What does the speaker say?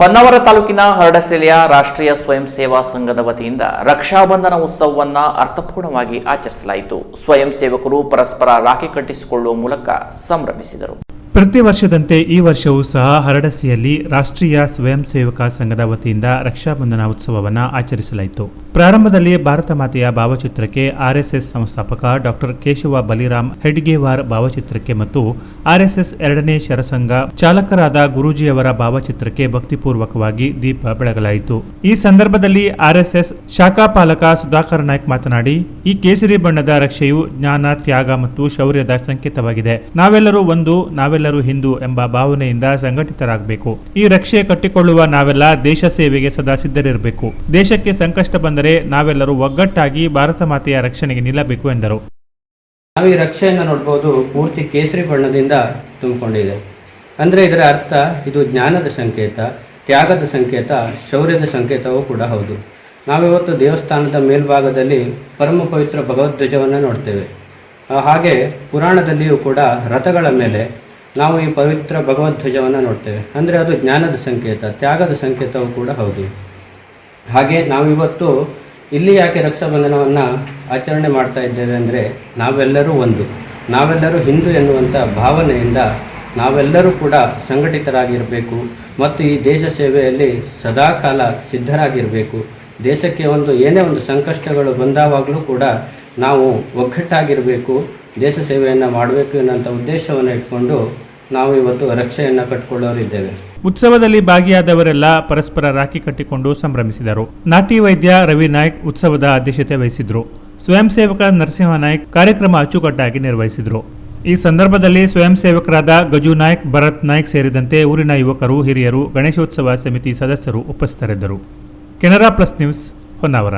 ಹೊನ್ನಾವರ ತಾಲೂಕಿನ ಹರಡಸೆಲೆಯ ರಾಷ್ಟ್ರೀಯ ಸ್ವಯಂ ಸೇವಾ ಸಂಘದ ವತಿಯಿಂದ ರಕ್ಷಾಬಂಧನ ಉತ್ಸವವನ್ನು ಅರ್ಥಪೂರ್ಣವಾಗಿ ಆಚರಿಸಲಾಯಿತು. ಸ್ವಯಂ ಸೇವಕರು ಪರಸ್ಪರ ರಾಖಿ ಕಟ್ಟಿಸಿಕೊಳ್ಳುವ ಮೂಲಕ ಸಂಭ್ರಮಿಸಿದರು. ಪ್ರತಿ ವರ್ಷದಂತೆ ಈ ವರ್ಷವೂ ಸಹ ಹರಡಸಿಯಲ್ಲಿ ರಾಷ್ಟ್ರೀಯ ಸ್ವಯಂ ಸೇವಕ ಸಂಘದ ವತಿಯಿಂದ ರಕ್ಷಾಬಂಧನ ಉತ್ಸವವನ್ನು ಆಚರಿಸಲಾಯಿತು. ಪ್ರಾರಂಭದಲ್ಲಿ ಭಾರತ ಮಾತೆಯ ಭಾವಚಿತ್ರಕ್ಕೆ ಆರ್ಎಸ್ಎಸ್ ಸಂಸ್ಥಾಪಕ ಡಾಕ್ಟರ್ ಕೇಶವ ಬಲಿರಾಮ್ ಹೆಡ್ಗೇವಾರ್ ಭಾವಚಿತ್ರಕ್ಕೆ ಮತ್ತು ಆರ್ಎಸ್ಎಸ್ ಎರಡನೇ ಶರಸಂಘ ಚಾಲಕರಾದ ಗುರೂಜಿಯವರ ಭಾವಚಿತ್ರಕ್ಕೆ ಭಕ್ತಿಪೂರ್ವಕವಾಗಿ ದೀಪ ಬೆಳಗಲಾಯಿತು. ಈ ಸಂದರ್ಭದಲ್ಲಿ ಆರ್ಎಸ್ಎಸ್ ಶಾಖಾ ಪಾಲಕ ಸುಧಾಕರ್ ನಾಯ್ಕ್ ಮಾತನಾಡಿ, ಈ ಕೇಸರಿ ಬಣ್ಣದ ರಕ್ಷೆಯು ಜ್ಞಾನ, ತ್ಯಾಗ ಮತ್ತು ಶೌರ್ಯದ ಸಂಕೇತವಾಗಿದೆ. ನಾವೆಲ್ಲರೂ ಒಂದು ನಾವೆಲ್ಲರೂ ಹಿಂದೂ ಎಂಬ ಭಾವನೆಯಿಂದ ಸಂಘಟಿತರಾಗಬೇಕು. ಈ ರಕ್ಷೆ ಕಟ್ಟಿಕೊಳ್ಳುವ ನಾವೆಲ್ಲ ದೇಶ ಸೇವೆಗೆ ಸದಾ ಸಿದ್ಧರಿರಬೇಕು. ದೇಶಕ್ಕೆ ಸಂಕಷ್ಟ ಬಂದರೆ ನಾವೆಲ್ಲರೂ ಒಗ್ಗಟ್ಟಾಗಿ ಭಾರತ ಮಾತೆಯ ರಕ್ಷಣೆಗೆ ನಿಲ್ಲಬೇಕು ಎಂದರು. ನಾವು ಈ ರಕ್ಷೆಯನ್ನು ನೋಡ್ಬೋದು ಪೂರ್ತಿ ಕೇಸರಿ ಬಣ್ಣದಿಂದ ತುಂಬಿಕೊಂಡಿದೆ. ಅಂದರೆ ಇದರ ಅರ್ಥ ಇದು ಜ್ಞಾನದ ಸಂಕೇತ, ತ್ಯಾಗದ ಸಂಕೇತ, ಶೌರ್ಯದ ಸಂಕೇತವೂ ಕೂಡ ಹೌದು. ನಾವಿವತ್ತು ದೇವಸ್ಥಾನದ ಮೇಲ್ಭಾಗದಲ್ಲಿ ಪರಮ ಪವಿತ್ರ ಭಗವದ್ವಜವನ್ನು ನೋಡ್ತೇವೆ. ಹಾಗೆ ಪುರಾಣದಲ್ಲಿಯೂ ಕೂಡ ರಥಗಳ ಮೇಲೆ ನಾವು ಈ ಪವಿತ್ರ ಭಗವದ್ಧ್ವಜವನ್ನು ನೋಡ್ತೇವೆ. ಅಂದರೆ ಅದು ಜ್ಞಾನದ ಸಂಕೇತ, ತ್ಯಾಗದ ಸಂಕೇತವೂ ಕೂಡ ಹೌದು. ಹಾಗೆ ನಾವಿವತ್ತು ಇಲ್ಲಿ ಯಾಕೆ ರಕ್ಷಾಬಂಧನವನ್ನು ಆಚರಣೆ ಮಾಡ್ತಾ ಇದ್ದೇವೆ ಅಂದರೆ ನಾವೆಲ್ಲರೂ ಒಂದು. ನಾವೆಲ್ಲರೂ ಹಿಂದೂ ಎನ್ನುವಂಥ ಭಾವನೆಯಿಂದ ನಾವೆಲ್ಲರೂ ಕೂಡ ಸಂಘಟಿತರಾಗಿರಬೇಕು. ಮತ್ತು ಈ ದೇಶ ಸೇವೆಯಲ್ಲಿ ಸದಾಕಾಲ ಸಿದ್ಧರಾಗಿರಬೇಕು. ದೇಶಕ್ಕೆ ಒಂದು ಏನೇ ಒಂದು ಸಂಕಷ್ಟಗಳು ಬಂದಾವಾಗಲೂ ಕೂಡ ನಾವು ಒಗ್ಗಟ್ಟಾಗಿರಬೇಕು. ದೇಶ ಸೇವೆಯನ್ನು ಮಾಡಬೇಕು ಎನ್ನುವಂಥ ಉದ್ದೇಶವನ್ನು ಇಟ್ಕೊಂಡು ನಾವು ಇವತ್ತು ರಕ್ಷೆಯನ್ನು ಕಟ್ಟಿಕೊಳ್ಳೋರಿದ್ದೇವೆ ಉತ್ಸವದಲ್ಲಿ ಭಾಗಿಯಾದವರೆಲ್ಲ ಪರಸ್ಪರ ರಾಖಿ ಕಟ್ಟಿಕೊಂಡು ಸಂಭ್ರಮಿಸಿದರು. ನಾಟಿ ವೈದ್ಯ ರವಿ ನಾಯ್ಕ್ ಉತ್ಸವದ ಅಧ್ಯಕ್ಷತೆ ವಹಿಸಿದ್ರು. ಸ್ವಯಂ ಸೇವಕ ನರಸಿಂಹ ನಾಯ್ಕ್ ಕಾರ್ಯಕ್ರಮ ಅಚ್ಚುಕಟ್ಟಾಗಿ ನಿರ್ವಹಿಸಿದರು. ಈ ಸಂದರ್ಭದಲ್ಲಿ ಸ್ವಯಂ ಸೇವಕರಾದ ಗಜು ನಾಯ್ಕ್, ಭರತ್ ನಾಯ್ಕ್ ಸೇರಿದಂತೆ ಊರಿನ ಯುವಕರು, ಹಿರಿಯರು, ಗಣೇಶೋತ್ಸವ ಸಮಿತಿ ಸದಸ್ಯರು ಉಪಸ್ಥಿತರಿದ್ದರು. Canara plus news Honnavar.